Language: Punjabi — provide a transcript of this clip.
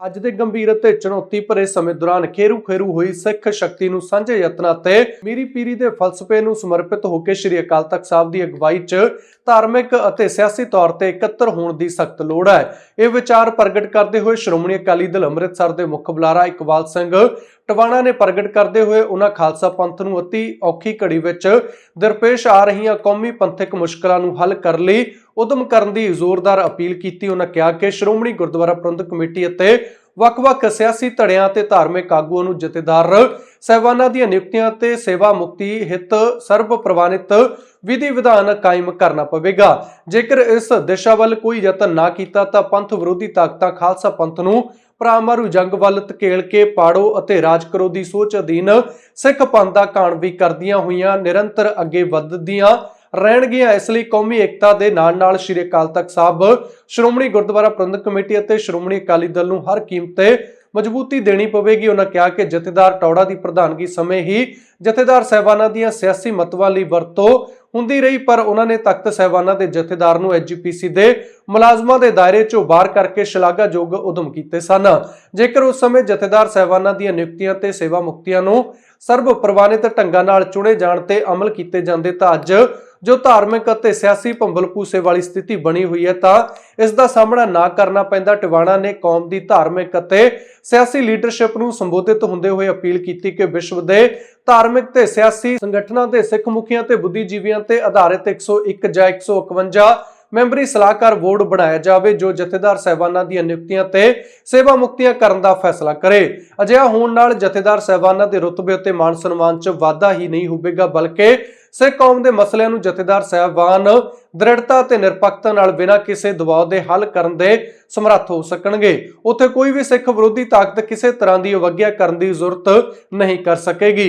ਅੱਜ ਦੇ ਗੰਭੀਰ ਅਤੇ ਚੁਣੌਤੀ ਭਰੇ ਸਮੇਂ ਦੌਰਾਨ ਖੇਰੂ ਖੇਰੂ ਹੋਈ ਸਿੱਖ ਸ਼ਕਤੀ ਨੂੰ ਸਾਂਝੇ ਯਤਨਾਂ ਤੇ ਮੀਰੀ ਪੀਰੀ ਦੇ ਫਲਸਫੇ ਨੂੰ ਸਮਰਪਿਤ ਹੋ ਕੇ ਸ੍ਰੀ ਅਕਾਲ ਤਖਤ ਸਾਹਿਬ ਦੀ ਅਗਵਾਈ 'ਚ ਧਾਰਮਿਕ ਅਤੇ ਸਿਆਸੀ ਤੌਰ ਤੇ ਇਕੱਤਰ ਹੋਣ ਦੀ ਸਖਤ ਲੋੜ ਹੈ। ਇਹ ਵਿਚਾਰ ਪ੍ਰਗਟ ਕਰਦੇ ਹੋਏ ਸ਼੍ਰੋਮਣੀ ਅਕਾਲੀ ਦਲ ਅੰਮ੍ਰਿਤਸਰ ਦੇ ਮੁੱਖ ਬੁਲਾਰਾ ਇਕਬਾਲ ਸਿੰਘ ਟਵਾਣਾ ਨੇ ਪ੍ਰਗਟ ਕਰਦੇ ਹੋਏ ਉਹਨਾਂ ਖਾਲਸਾ ਪੰਥ ਨੂੰ ਅਤੀ ਔਖੀ ਘੜੀ ਵਿੱਚ ਦਰਪੇਸ਼ ਆ ਰਹੀਆਂ ਕੌਮੀ ਪੰਥਕ ਮੁਸ਼ਕਲਾਂ ਨੂੰ ਹੱਲ ਕਰਨ ਲਈ ਉਦਮ ਕਰਨ ਦੀ ਜ਼ੋਰਦਾਰ ਅਪੀਲ ਕੀਤੀ, ਉਹਨਾਂ ਕਿਹਾ ਕਿ ਸ਼੍ਰੋਮਣੀ ਗੁਰਦੁਆਰਾ ਪ੍ਰਬੰਧਕ ਕਮੇਟੀ ਅਤੇ ਵੱਖ-ਵੱਖ ਸਿਆਸੀ ਧੜਿਆਂ ਤੇ ਧਾਰਮਿਕ ਆਗੂਆਂ ਨੂੰ ਜਥੇਦਾਰ ਸਹਿਬਾਨਾਂ ਦੀਆਂ ਨਿਯੁਕਤੀਆਂ ਤੇ ਸੇਵਾ ਮੁਕਤੀ ਹਿੱਤ ਸਰਬ ਪ੍ਰਵਾਨਿਤ ਵਿਧੀ ਵਿਧਾਨ ਕਾਇਮ ਕਰਨਾ ਪਵੇਗਾ। ਜੇਕਰ ਇਸ ਦਿਸ਼ਾ ਵੱਲ ਕੋਈ ਯਤਨ ਨਾ ਕੀਤਾ, ਤਾਂ ਪੰਥ ਵਿਰੋਧੀ ਤਾਕਤਾਂ ਖਾਲਸਾ ਪੰਥ ਨੂੰ ਭਰਾਮਾਰੂ ਜੰਗ ਵੱਲ ਧਕੇਲ ਕੇ ਪਾੜੋ ਅਤੇ ਰਾਜ ਕਰੋ ਦੀ ਸੋਚ ਅਧੀਨ ਸਿੱਖ ਪੰਥ ਦਾ ਕਾਣ ਵੀ ਕਰਦੀਆਂ ਹੋਈਆਂ, ਨਿਰੰਤਰ ਅੱਗੇ ਵੱਧਦੀਆਂ ਰਹਿਣਗੀਆਂ। ਇਸ ਲਈ ਕੌਮੀ ਏਕਤਾ ਦੇ ਨਾਲ ਨਾਲ ਸ਼੍ਰੀ ਅਕਾਲ ਤਖਤ ਸਾਹਿਬ, ਸ਼੍ਰੋਮਣੀ ਗੁਰਦੁਆਰਾ ਪ੍ਰਬੰਧਕ ਕਮੇਟੀ ਅਤੇ ਸ਼੍ਰੋਮਣੀ ਅਕਾਲੀ ਦਲ ਨੂੰ ਹਰ ਕੀਮਤ ਤੇ ਮਜ਼ਬੂਤੀ ਦੇਣੀ ਪਵੇਗੀ। ਉਹਨਾਂ ਕਿਹਾ ਕਿ ਜਥੇਦਾਰ ਟੌੜਾ ਦੀ ਪ੍ਰਧਾਨਗੀ ਸਮੇਂ ਹੀ ਜਥੇਦਾਰ ਸਹਿਬਾਨਾਂ ਦੀਆਂ ਸਿਆਸੀ ਮਤਵਾਂ ਲਈ ਵਰਤੋਂ ਹੁੰਦੀ ਰਹੀ, ਪਰ ਉਹਨਾਂ ਨੇ ਤਖਤ ਸਹਿਬਾਨਾਂ ਦੇ ਜਥੇਦਾਰ ਨੂੰ ਐਜੀਪੀਸੀ ਦੇ ਮੁਲਾਜ਼ਮਾਂ ਦੇ ਦਾਇਰੇ ਚੋਂ ਬਾਹਰ ਕਰਕੇ ਸ਼ਲਾਘਾਯੋਗ ਉਦਮ ਕੀਤੇ ਸਨ। ਜੇਕਰ ਉਸ ਸਮੇਂ ਜਥੇਦਾਰ ਸਹਿਬਾਨਾਂ ਦੀਆਂ ਨਿਯੁਕਤੀਆਂ ਤੇ ਸੇਵਾ ਮੁਕਤੀਆਂ ਨੂੰ ਸਰਬ ਪ੍ਰਵਾਨਿਤ ਢੰਗਾਂ ਨਾਲ ਚੁਣੇ ਜਾਣ ਤੇ ਅਮਲ ਕੀਤੇ ਜਾਂਦੇ ਤਾਂ ਅੱਜ ਜੋ ਧਾਰਮਿਕ ਅਤੇ ਸਿਆਸੀ ਭੰਬਲਪੂਸੇ ਵਾਲੀ ਸਥਿਤੀ ਬਣੀ ਹੋਈ ਹੈ, ਤਾਂ ਇਸ ਦਾ ਸਾਹਮਣਾ ਨਾ ਕਰਨਾ ਪੈਂਦਾ। ਟਿਵਾਣਾ ਨੇ ਕੌਮ ਦੀ ਧਾਰਮਿਕ ਅਤੇ ਸਿਆਸੀ ਲੀਡਰਸ਼ਿਪ ਨੂੰ ਸੰਬੋਧਿਤ ਹੁੰਦੇ ਹੋਏ ਅਪੀਲ ਕੀਤੀ ਕਿ ਵਿਸ਼ਵ ਦੇ ਧਾਰਮਿਕ ਤੇ ਸਿਆਸੀ ਸੰਗਠਨਾਂ ਤੇ ਸਿੱਖ ਮੁਖੀਆਂ ਤੇ ਬੁੱਧੀਜੀਵੀਆਂ ਤੇ ਆਧਾਰਿਤ 101 ਜਾਂ 151 ਮੈਂਬਰੀ ਸਲਾਹਕਾਰ ਬੋਰਡ ਬਣਾਇਆ ਜਾਵੇ, ਜੋ ਜਥੇਦਾਰ ਸਹਿਬਾਨਾਂ ਦੀਆਂ ਨਿਯੁਕਤੀਆਂ ਤੇ ਸੇਵਾ ਮੁਕਤੀਆਂ ਕਰਨ ਦਾ ਫੈਸਲਾ ਕਰੇ। ਅਜਿਹਾ ਹੋਣ ਨਾਲ ਜਥੇਦਾਰ ਸਹਿਬਾਨਾਂ ਦੇ ਰੁਤਬੇ ਅਤੇ ਮਾਨ ਸਨਮਾਨ 'ਚ ਵਾਧਾ ਹੀ ਨਹੀਂ ਹੋਵੇਗਾ, ਬਲਕਿ ਸਿੱਖ ਕੌਮ ਦੇ ਮਸਲਿਆਂ ਨੂੰ ਜਥੇਦਾਰ ਸਹਿਬਾਨ ਦ੍ਰਿੜਤਾ ਤੇ ਨਿਰਪੱਖਤਾ ਨਾਲ ਬਿਨਾਂ ਕਿਸੇ ਦਬਾਅ ਦੇ ਹੱਲ ਕਰਨ ਦੇ ਸਮਰੱਥ ਹੋ ਸਕਣਗੇ। ਉੱਥੇ ਕੋਈ ਵੀ ਸਿੱਖ ਵਿਰੋਧੀ ਤਾਕਤ ਕਿਸੇ ਤਰ੍ਹਾਂ ਦੀ ਅਵਗਿਆ ਕਰਨ ਦੀ ਜ਼ਰੂਰਤ ਨਹੀਂ ਕਰ ਸਕੇਗੀ।